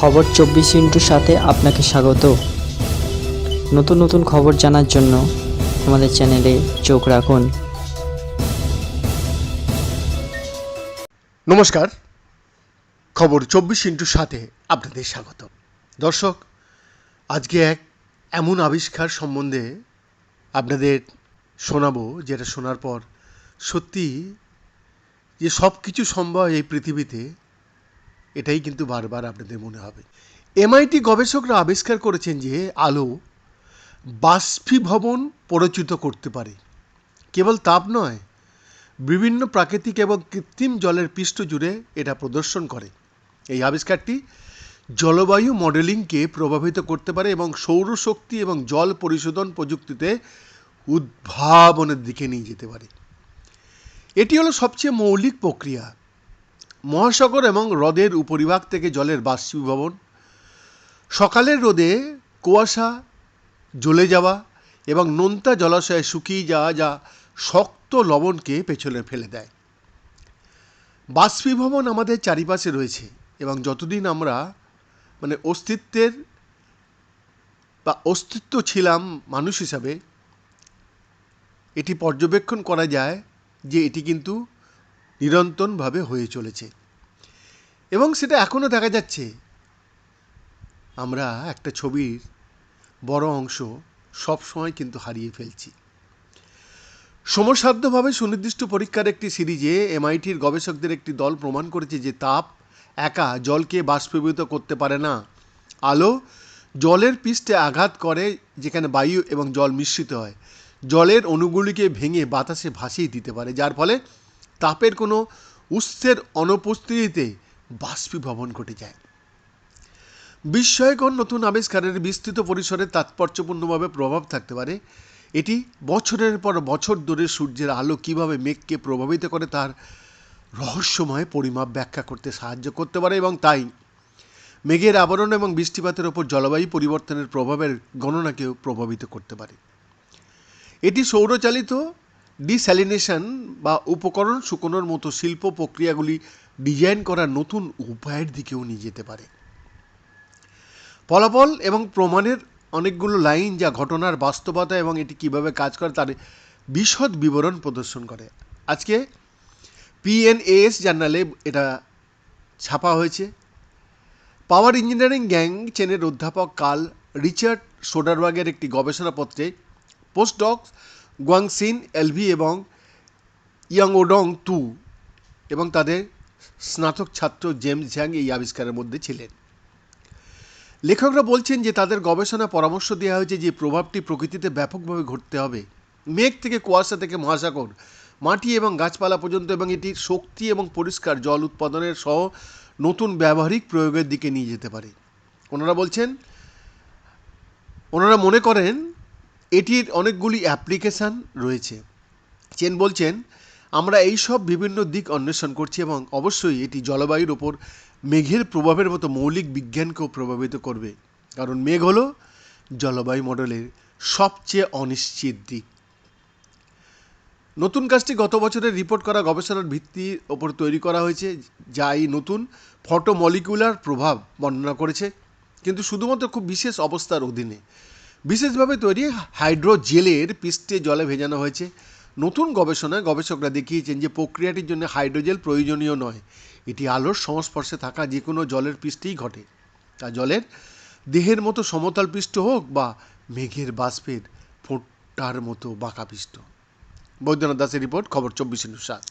খবর চব্বিশ ইন্টুর সাথে আপনাকে স্বাগত। নতুন নতুন খবর জানার জন্য আমাদের চ্যানেলে চোখ রাখুন। নমস্কার। খবর চব্বিশ ইন্টুর সাথে আপনাদের স্বাগত। দর্শক, আজকে এক এমন আবিষ্কার সম্বন্ধে আপনাদের শোনাবো, যেটা শোনার পর সত্যি যে সব কিছু সম্ভব এই পৃথিবীতে এটাই কিন্তু বারবার আপনাদের মনে হবে। এমআইটি গবেষকরা আবিষ্কার করেছেন যে আলো বাষ্পীভবন প্ররোচিত করতে পারে। কেবল তাপ নয়, বিভিন্ন প্রাকৃতিক এবং কৃত্রিম জলের পৃষ্ঠ জুড়ে এটা প্রদর্শন করে। এই আবিষ্কারটি জলবায়ু মডেলিংকে প্রভাবিত করতে পারে এবং সৌরশক্তি এবং জল পরিশোধন প্রযুক্তিতে উদ্ভাবনের দিকে নিয়ে যেতে পারে। এটি হলো সবচেয়ে মৌলিক প্রক্রিয়া। মহাসাগর এবং হ্রদের উপরিভাগ থেকে জলের বাষ্পীভবন, সকালের রোদে কুয়াশা জ্বলে যাওয়া এবং নোনতা জলাশয়ে শুকিয়ে যাওয়া যা শক্ত লবণকে পেছনে ফেলে দেয়। বাষ্পীভবন আমাদের চারিপাশে রয়েছে এবং যতদিন আমরা মানে অস্তিত্বের বা অস্তিত্ব ছিলাম মানুষ হিসাবে, এটি পর্যবেক্ষণ করা যায় যে এটি কিন্তু নিরন্তরভাবে হয়ে চলেছে। এবং সেটা এখনও দেখা যাচ্ছে। আমরা একটা ছবির বড় অংশ সবসময় কিন্তু হারিয়ে ফেলছি। সমসাধ্যভাবে সুনির্দিষ্ট পরীক্ষার একটি সিরিজে এমআইটির গবেষকদের একটি দল প্রমাণ করেছে যে তাপ একা জলকে বাষ্পীভূত করতে পারে না। আলো জলের পৃষ্ঠে আঘাত করে, যেখানে বায়ু এবং জল মিশ্রিত হয়। জলের অণুগুলিকে ভেঙে বাতাসে ভাসিয়ে দিতে পারে, যার ফলে তাপের কোনো উৎসের অনুপস্থিতিতে বাষ্পীভবন ঘটে যায়। বিস্ময়কর নতুন আবিষ্কারের বিস্তৃত পরিসরে তাৎপর্যপূর্ণভাবে প্রভাব থাকতে পারে। এটি বছরের পর বছর ধরে সূর্যের আলো কীভাবে মেঘকে প্রভাবিত করে তার রহস্যময় পরিমাপ ব্যাখ্যা করতে সাহায্য করতে পারে এবং তাই মেঘের আবরণ এবং বৃষ্টিপাতের ওপর জলবায়ু পরিবর্তনের প্রভাবের গণনাকেও প্রভাবিত করতে পারে। এটি সৌরচালিত ডিস্যালিনেশন বা উপকরণ শুকোনোর মতো শিল্প প্রক্রিয়াগুলি ডিজাইন করার নতুন উপায়ের দিকেও নিয়ে যেতে পারে। ফলাফল এবং প্রমাণের অনেকগুলো লাইন যা ঘটনার বাস্তবতা এবং এটি কীভাবে কাজ করে তার বিশদ বিবরণ প্রদর্শন করে। আজকে পিএনএস জার্নালে এটা ছাপা হয়েছে। পাওয়ার ইঞ্জিনিয়ারিং গ্যাং চেনের অধ্যাপক কাল রিচার্ড সোডারবাগের একটি গবেষণাপত্রে পোস্টডক গুয়াংসিন এলভি এবং ইয়াংওডং টু এবং তাদের স্নাতক ছাত্র জেমস ঝ্যাং এই আবিষ্কারের মধ্যে ছিলেন। লেখকরা বলছেন যে তাদের গবেষণা পরামর্শ দেওয়া হয়েছে যে প্রভাবটি প্রকৃতিতে ব্যাপকভাবে ঘটতে হবে। মেঘ থেকে কুয়াশা থেকে মহাসাগর, মাটি এবং গাছপালা পর্যন্ত এবং এটির শক্তি এবং পরিষ্কার জল উৎপাদনের সহ নতুন ব্যবহারিক প্রয়োগের দিকে নিয়ে যেতে পারে। ওনারা বলছেন, ওনারা মনে করেন এটির অনেকগুলি অ্যাপ্লিকেশান রয়েছে। চেন বলছেন, আমরা এই সব বিভিন্ন দিক অন্বেষণ করছি এবং অবশ্যই এটি জলবায়ুর ওপর মেঘের প্রভাবের মতো মৌলিক বিজ্ঞানকেও প্রভাবিত করবে। কারণ মেঘ হলো জলবায়ু মডেলের সবচেয়ে অনিশ্চিত দিক। নতুন কাজটি গত বছরের রিপোর্ট করা গবেষণার ভিত্তির ওপর তৈরি করা হয়েছে, যা এই নতুন ফটোমলিকুলার প্রভাব বর্ণনা করেছে। কিন্তু শুধুমাত্র খুব বিশেষ অবস্থার অধীনে। বিশেষভাবে তৈরি হাইড্রোজেলের পৃষ্ঠে জলে ভেজানো হয়েছে। নতুন গবেষণায় গবেষকরা দেখিয়েছেন যে প্রক্রিয়াটির জন্য হাইড্রোজেল প্রয়োজনীয় নয়। এটি আলোর সংস্পর্শে থাকা যে কোনো জলের পৃষ্ঠেই ঘটে। তা জলের দেহের মতো সমতল পৃষ্ঠ হোক বা মেঘের বাষ্পের ফোঁটার মতো বাঁকা পৃষ্ঠ। বৈদ্যনাথ দাসের রিপোর্ট, খবর চব্বিশ সাত।